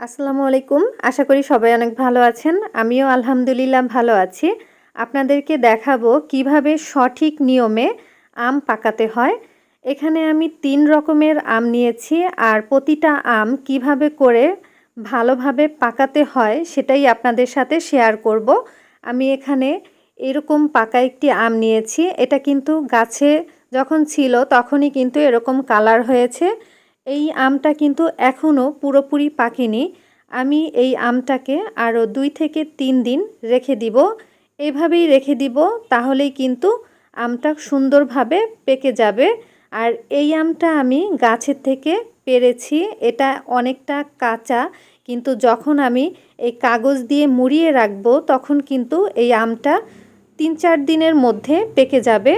আসসালামু আলাইকুম। আশা করি সবাই অনেক ভালো আছেন। আমিও আলহামদুলিল্লাহ ভালো আছি। আপনাদেরকে দেখাবো কীভাবে সঠিক নিয়মে আম পাকাতে হয়। এখানে আমি তিন রকমের আম নিয়েছি আর প্রতিটা আম কীভাবে করে ভালোভাবে পাকাতে হয় সেটাই আপনাদের সাথে শেয়ার করব। আমি এখানে এরকম পাকা একটি আম নিয়েছি। এটা কিন্তু গাছে যখন ছিল তখনই কিন্তু এরকম কালার হয়েছে। এই আমটা কিন্তু এখনও পুরোপুরি পাকেনি। আমি এই আমটাকে আরও দুই থেকে তিন দিন রেখে দিব। এভাবেই রেখে দিব, তাহলেই কিন্তু আমটা সুন্দরভাবে পেকে যাবে। আর এই আমটা আমি গাছের থেকে পেরেছি, এটা অনেকটা কাঁচা, কিন্তু যখন আমি এই কাগজ দিয়ে মুড়িয়ে রাখব, তখন কিন্তু এই আমটা তিন চার দিনের মধ্যে পেকে যাবে।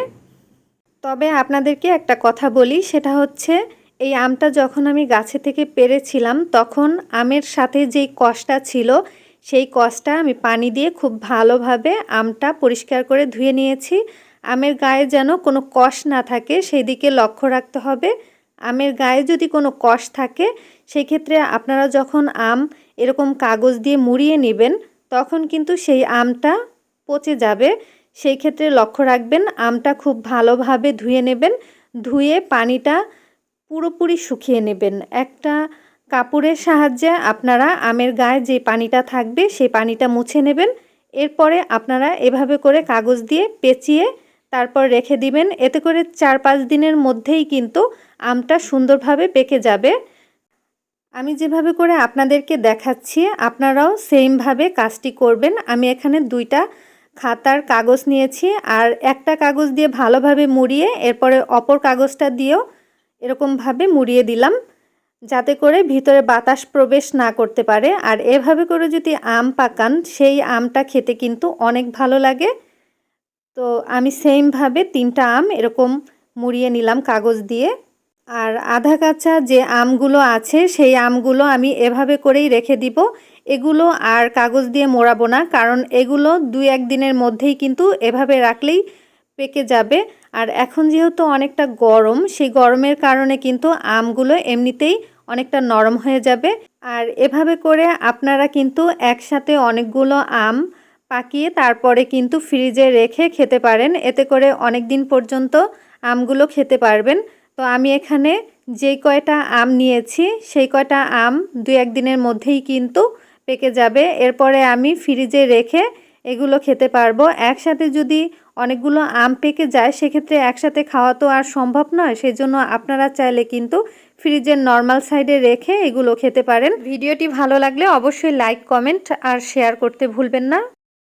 তবে আপনাদেরকে একটা কথা বলি, সেটা হচ্ছে এই আমটা যখন আমি গাছে থেকে পেরেছিলাম, তখন আমের সাথে যেই কষটা ছিল, সেই কষটা আমি পানি দিয়ে খুব ভালোভাবে আমটা পরিষ্কার করে ধুয়ে নিয়েছি। আমের গায়ে যেন কোনো কষ না থাকে, সেই দিকে লক্ষ্য রাখতে হবে। আমের গায়ে যদি কোনো কষ থাকে সেই ক্ষেত্রে আপনারা যখন আম এরকম কাগজ দিয়ে মুড়িয়ে নেবেন, তখন কিন্তু সেই আমটা পচে যাবে। সেই ক্ষেত্রে লক্ষ্য রাখবেন, আমটা খুব ভালোভাবে ধুয়ে নেবেন। ধুয়ে পানিটা পুরোপুরি শুকিয়ে নেবেন। একটা কাপড়ের সাহায্যে আপনারা আমের গায়ে যে পানিটা থাকবে, সেই পানিটা মুছে নেবেন। এরপরে আপনারা এভাবে করে কাগজ দিয়ে পেঁচিয়ে তারপর রেখে দিবেন। এতে করে চার পাঁচ দিনের মধ্যেই কিন্তু আমটা সুন্দরভাবে পেকে যাবে। আমি যেভাবে করে আপনাদেরকে দেখাচ্ছি, আপনারাও সেমভাবে কাজটি করবেন। আমি এখানে দুইটা খাতার কাগজ নিয়েছি, আর একটা কাগজ দিয়ে ভালোভাবে মুড়িয়ে, এরপরে অপর কাগজটা দিয়েও এরকমভাবে মুড়িয়ে দিলাম, যাতে করে ভিতরে বাতাস প্রবেশ না করতে পারে। আর এভাবে করে যদি আম পাকান, সেই আমটা খেতে কিন্তু অনেক ভালো লাগে। তো আমি সেমভাবে তিনটা আম এরকম মুড়িয়ে নিলাম কাগজ দিয়ে। আর আধা কাঁচা যে আমগুলো আছে, সেই আমগুলো আমি এভাবে করেই রেখে দিব। এগুলো আর কাগজ দিয়ে মোড়াবো না, কারণ এগুলো দুই এক দিনের মধ্যেই কিন্তু এভাবে রাখলেই পেকে যাবে। আর এখন যেহেতু অনেকটা গরম, সেই গরমের কারণে কিন্তু আমগুলো এমনিতেই অনেকটা নরম হয়ে যাবে। আর এভাবে করে আপনারা কিন্তু একসাথে অনেকগুলো আম পাকিয়ে তারপরে কিন্তু ফ্রিজে রেখে খেতে পারেন। এতে করে অনেক দিন পর্যন্ত আমগুলো খেতে পারবেন। তো আমি এখানে যে কয়টা আম নিয়েছি, সেই কয়টা আম দু একদিনের মধ্যেই কিন্তু পেকে যাবে। এরপরে আমি ফ্রিজে রেখে এগুলো খেতে পারব। একসাথে যদি অনেকগুলো আম পেকে যায়, সেক্ষেত্রে একসাথে খাওয়া তো আর সম্ভব নয়। সেই জন্য আপনারা চাইলে কিন্তু ফ্রিজের নর্মাল সাইডে রেখে এগুলো খেতে পারেন। ভিডিওটি ভালো লাগলে অবশ্যই লাইক, কমেন্ট আর শেয়ার করতে ভুলবেন না।